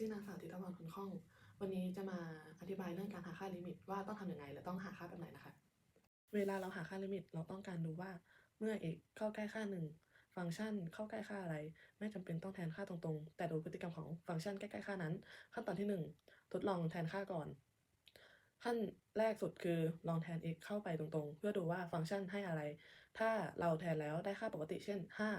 ห้อง วันนี้จะมาอธิบายเรื่องการหาค่าลิมิต ว่าต้องทำยังไงและต้องหาค่าแบบไหนนะคะ เวลาเราหาค่าลิมิต เราต้องการดูว่าเมื่อ x เข้าใกล้ค่าหนึ่งฟังก์ชันเข้าใกล้ค่าอะไร ไม่จำเป็นต้องแทนค่าตรงๆ แต่ดูพฤติกรรมของฟังก์ชันใกล้ๆค่านั้น ขั้นตอนที่หนึ่งทดลองแทนค่าก่อน ขั้นแรกสุดคือลองแทน x เข้าไปตรงๆ เพื่อดูว่าฟังก์ชันให้อะไร ถ้าเราแทนแล้วได้ค่าปกติเช่น 5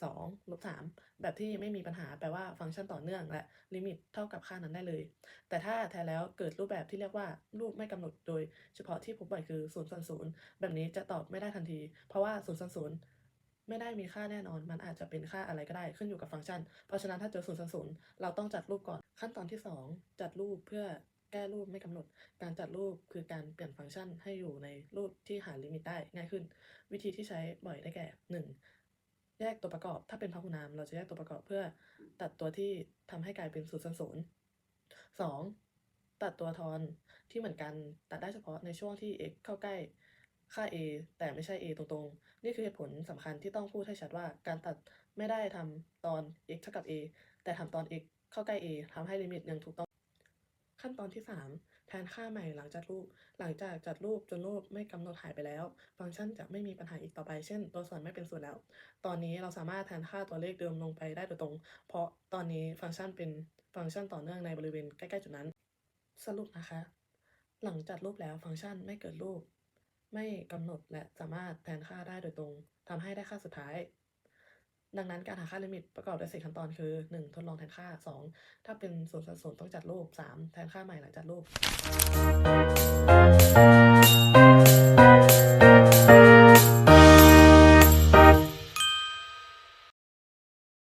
2ลบ3แบบที่ไม่มีปัญหาแปลว่าฟังก์ชันต่อเนื่องและลิมิตเท่ากับค่านั้นได้เลย แต่ถ้าแทนแล้วเกิดรูปแบบที่เรียกว่ารูปไม่กำหนดโดยเฉพาะที่พบบ่อยคือ0ส่วน0แบบนี้จะตอบไม่ได้ทันที เพราะว่า0ส่วน0ไม่ได้มีค่าแน่นอน มันอาจจะเป็นค่าอะไรก็ได้ขึ้นอยู่กับฟังก์ชัน เพราะฉะนั้นถ้าเจอ0ส่วน0เราต้องจัดรูปก่อนขั้นตอนที่ 2 จัดรูปเพื่อแก้รูปไม่กำหนด การจัดรูปคือการเปลี่ยนฟังก์ชันให้อยู่ในรูปที่หาลิมิตได้ง่ายขึ้น วิธีที่ใช้บ่อยได้แก่ 1. แยกตัวประกอบ ถ้าเป็นพหุนาม เราจะแยกตัวประกอบเพื่อตัดตัวที่ทำให้กลายเป็น0ส่วน0 2. ตัดตัวทอนที่เหมือนกันตัดได้เฉพาะในช่วงที่ x เข้าใกล้ค่า a แต่ไม่ใช่ a ตรงๆ นี่คือเหตุผลสำคัญที่ต้องพูดให้ชัดว่าการตัดไม่ได้ทำตอน x เท่ากับ a แต่ทำตอน x เข้าใกล้ a ทำให้ลิมิตยังถูกต้อง ขั้นตอนที่ 3 แทนค่าใหม่หลังจัดรูป หลังจากจัดรูปจนรูปไม่กำหนดหายไปแล้ว ฟังก์ชันจะไม่มีปัญหาอีกต่อไป เช่น ตัวส่วนไม่เป็นส่วนแล้ว ตอนนี้เราสามารถแทนค่าตัวเลขเดิมลงไปได้โดยตรง เพราะตอนนี้ฟังก์ชันเป็นฟังก์ชันต่อเนื่องในบริเวณใกล้ๆจุดนั้น สรุปนะคะ หลังจัดรูปแล้วฟังก์ชันไม่เกิดรูป ไม่กำหนดและสามารถแทนค่าได้โดยตรงทำให้ได้ค่าสุดท้าย ดังนั้นการหาค่าลิมิตประกอบด้วยสี่ขั้นตอนคือ 1. ทดลองแทนค่า 2. ถ้าเป็นส่วนสัดส่วนต้องจัดรูป 3. แทนค่าใหม่หลังจัดรูป